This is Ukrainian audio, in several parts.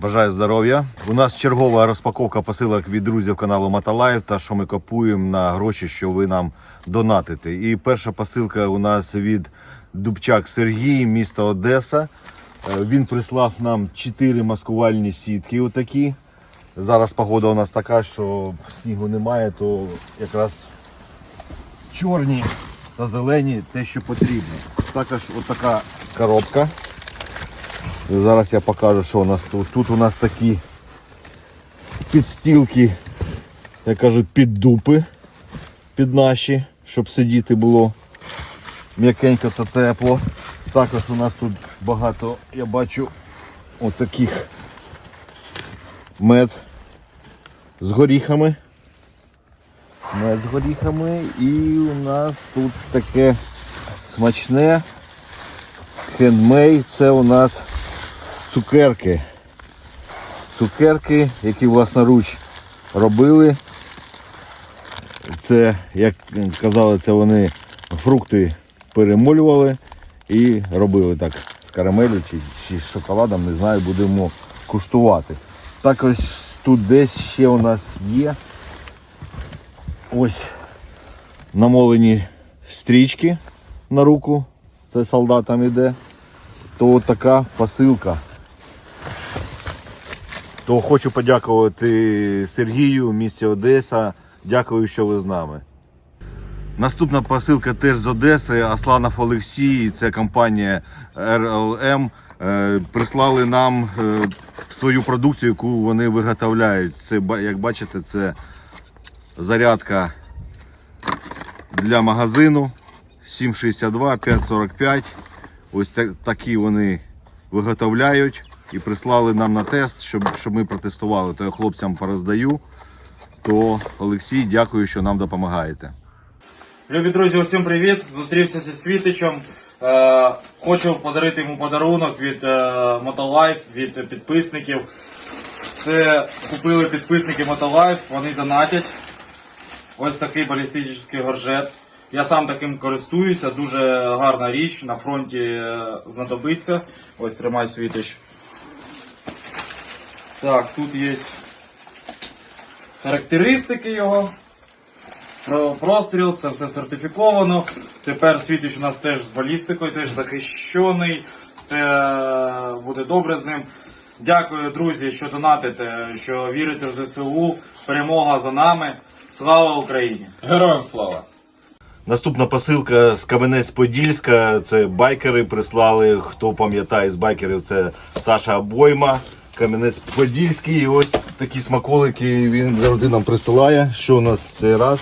Бажаю здоров'я. У нас чергова розпаковка посилок від друзів каналу Мотолайв та що ми купуємо на гроші, що ви нам донатите. І перша посилка у нас від Дубчак Сергій, місто Одеса. Е, Він прислав нам 4 маскувальні сітки. Отакі. Зараз погода у нас така, що снігу немає, то якраз чорні та зелені те, що потрібно. Також отака коробка. Зараз я покажу, що у нас тут. Тут у нас такі підстілки, я кажу, під дупи, під наші, щоб сидіти було м'якенько та тепло. Також у нас тут багато, я бачу, отаких мед з горіхами. Мед з горіхами. І у нас тут таке смачне хендмей. Це у нас цукерки. Цукерки, які власноруч робили. Це, як казали, це вони фрукти перемолювали і робили так з карамелю чи, чи з шоколадом, не знаю, будемо куштувати. Також тут десь ще у нас є ось намолені стрічки на руку. Це солдатам іде то така посилка. То хочу подякувати Сергію, місті Одеса. Дякую, що ви з нами. Наступна посилка теж з Одеси. Асланов Олексій, це компанія RLM. Е, Прислали нам е, свою продукцію, яку вони виготовляють. Це, як бачите, це зарядка для магазину 762 545. Ось такі вони виготовляють і прислали нам на тест, щоб, щоб ми протестували. То я хлопцям пороздаю. То Олексій, дякую, що нам допомагаєте. Любі друзі, усім привіт! Зустрівся зі Світичем. Е, хочу подарити йому подарунок від е, Motolife, від підписників. Це купили підписники Motolife, вони донатять. Ось такий балістичний горжет. Я сам таким користуюся, дуже гарна річ, на фронті е, знадобиться. Ось тримай світич. Так, тут є характеристики його. Про простріл, це все сертифіковано. Тепер світич у нас теж з балістикою, теж захищений. Це буде добре з ним. Дякую, друзі, що донатите, що вірите в ЗСУ. Перемога за нами. Слава Україні! Героям слава! Наступна посилка з Кам'янець-Подільська. Це байкери прислали. Хто пам'ятає з байкерів, це Саша Обойма. Кам'янець-Подільський. І ось такі смаколики він завжди нам присилає. Що у нас в цей раз?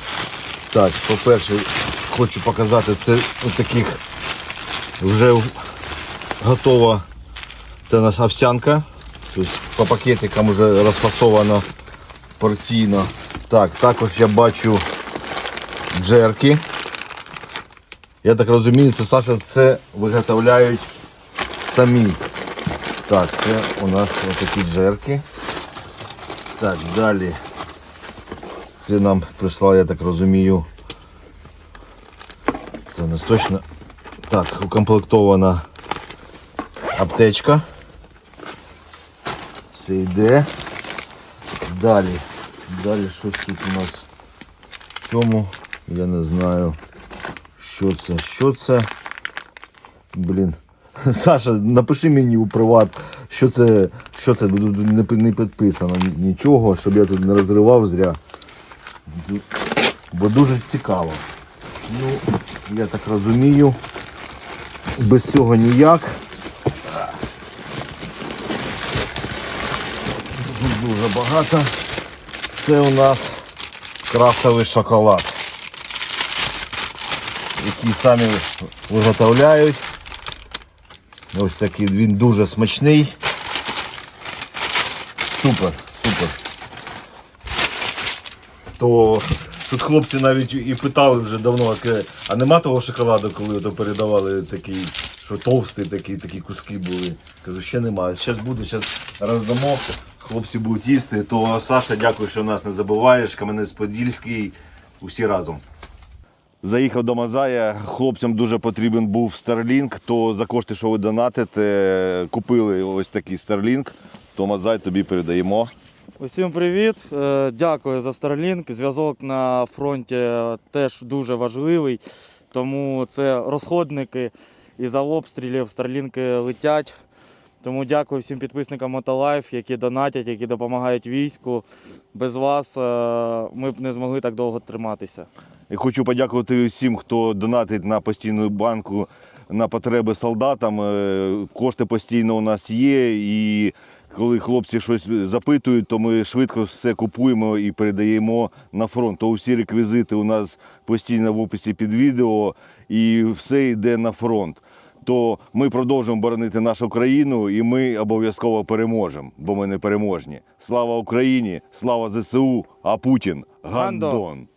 Так, по-перше, хочу показати, це от таких вже готова. Це у нас овсянка. Тут по пакетикам вже розфасовано порційно. Так, також я бачу джерки. Я так розумію, це Саша це виготовляють самі. Так, це у нас отакі джерки. Так, далі. Це нам прислав, я так розумію. Це у нас точно. Так, укомплектована аптечка. Все йде. Далі. Далі щось тут у нас в цьому, я не знаю. Що це? Що це? Блін. Саша, напиши мені у приват, що це, що це не, підписано нічого, щоб я тут не розривав зря. Бо дуже цікаво. Ну, я так розумію. Без цього ніяк. Дуже багато. Це у нас крафтовий шоколад які самі виготовляють. Ось такий він дуже смачний. Супер, супер. То тут хлопці навіть і питали вже давно, а нема того шоколаду, коли то передавали такий, що товстий такий, такі куски були. Кажу, ще немає. Зараз буде, зараз роздамо, хлопці будуть їсти. То Саша, дякую, що нас не забуваєш. Кам'янець-Подільський, усі разом. Заїхав до Мазая, хлопцям дуже потрібен був Starlink, то за кошти, що ви донатите, купили ось такий Starlink. Томазай тобі передаємо. Усім привіт! Е, Дякую за Starlink. Зв'язок на фронті теж дуже важливий, тому це розходники і за обстрілів Старлінки летять. Тому дякую всім підписникам Мотолайф, які донатять, які допомагають війську. Без вас е, ми б не змогли так довго триматися. І хочу подякувати всім, хто донатить на постійну банку на потреби солдатам. Е, Кошти постійно у нас є. І коли хлопці щось запитують, то ми швидко все купуємо і передаємо на фронт. То всі реквізити у нас постійно в описі під відео, і все йде на фронт. То ми продовжимо боронити нашу країну, і ми обов'язково переможемо, бо ми не переможні. Слава Україні! Слава ЗСУ! А Путін Гандон! гандон!